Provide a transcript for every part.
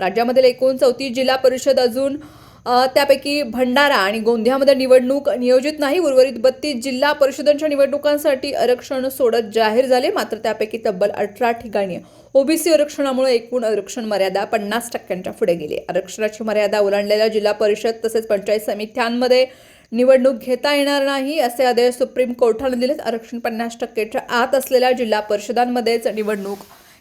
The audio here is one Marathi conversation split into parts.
राज्यामधील एकूण चौतीस जिल्हा परिषद अजून त्यापैकी भंडारा आणि गोंदियामध्ये निवडणूक नियोजित नाही. उर्वरित बत्तीस जिल्हा परिषदांच्या निवडणुकांसाठी आरक्षण सोडत जाहीर झाले. मात्र त्यापैकी तब्बल अठरा ठिकाणी ओबीसी आरक्षणामुळे एकूण आरक्षण मर्यादा पन्नास टक्क्यांच्या पुढे गेली. आरक्षणाची मर्यादा ओलांडलेल्या जिल्हा परिषद तसेच पंचायत समित्यांमध्ये निवडणूक घेता येणार नाही असे आदेश सुप्रीम कोर्टाने दिलेत. आरक्षण पन्नास टक्केच्या आत असलेल्या जिल्हा परिषदांमध्येच निवडणूक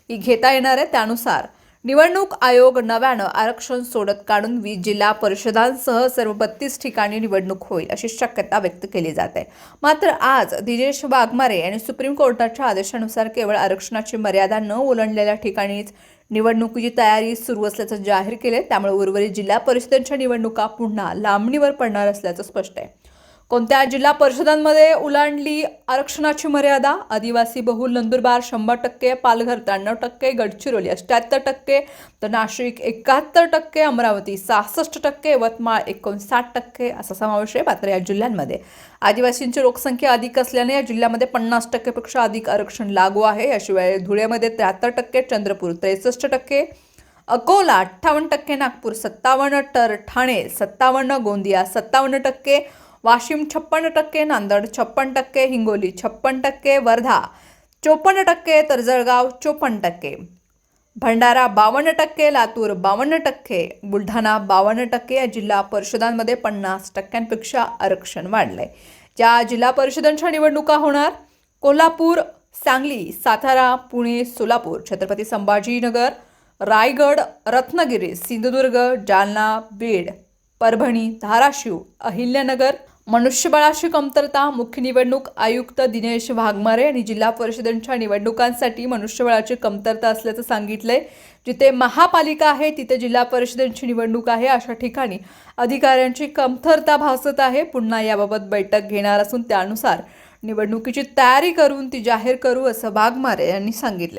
ही घेता येणार आहे. त्यानुसार निवडणूक आयोग नव्यानं आरक्षण सोडत काढून वीस जिल्हा परिषदांसह सर्व बत्तीस ठिकाणी निवडणूक होईल अशी शक्यता व्यक्त केली जात आहे. मात्र आज दिनेश वाघमारे यांनी सुप्रीम कोर्टाच्या आदेशानुसार केवळ आरक्षणाची मर्यादा न ओलांडलेल्या ठिकाणीच निवडणुकीची तयारी सुरू असल्याचं जाहीर केले त्यामुळे उर्वरित जिल्हा परिषदांच्या निवडणुका पुन्हा लांबणीवर पडणार असल्याचं स्पष्ट आहे. कोणत्या जिल्हा परिषदांमध्ये उलांडली आरक्षणाची मर्यादा? आदिवासी बहुल नंदुरबार शंभर टक्के पालघर त्र्याण्णव टक्के गडचिरोली अठ्ठ्याहत्तर टक्के तर नाशिक एकाहत्तर टक्के अमरावती सहासष्ट टक्के यवतमाळ एकोणसाठ टक्के असा समावेश आहे मात्र या जिल्ह्यांमध्ये. आदिवासींची लोकसंख्या अधिक असल्याने या जिल्ह्यामध्ये पन्नास टक्केपेक्षा अधिक आरक्षण लागू आहे. याशिवाय धुळ्यामध्ये त्र्याहत्तर टक्के चंद्रपूर त्रेसष्ट टक्के अकोला अठ्ठावन्न टक्के नागपूर सत्तावन्न तर ठाणे सत्तावन्न गोंदिया सत्तावन्न टक्के वाशिम छप्पन्न टक्के नांदेड छप्पन्न टक्के हिंगोली छप्पन्न टक्के वर्धा चोपन्न टक्के तर जळगाव चोपन्न टक्के. भंडारा बावन्न टक्के लातूर बावन्न टक्के बुलढाणा बावन्न टक्के या जिल्हा परिषदांमध्ये पन्नास टक्क्यांपेक्षा आरक्षण वाढलं आहे ज्या जिल्हा परिषदांच्या निवडणुका होणार कोल्हापूर सांगली सातारा पुणे सोलापूर छत्रपती संभाजीनगर रायगड रत्नागिरी सिंधुदुर्ग जालना बीड परभणी धाराशिव अहिल्यानगर मनुष्यबळाची कमतरता मुख्य निवडणूक आयुक्त दिनेश वाघमारे यांनी जिल्हा परिषदांच्या निवडणुकांसाठी मनुष्यबळाची कमतरता असल्याचं सांगितलंय. जिथे महापालिका आहे तिथे जिल्हा परिषदांची निवडणूक आहे अशा ठिकाणी अधिकाऱ्यांची कमतरता भासत आहे. पुन्हा याबाबत बैठक घेणार असून त्यानुसार निवडणुकीची तयारी करून ती जाहीर करू असं वाघमारे यांनी सांगितले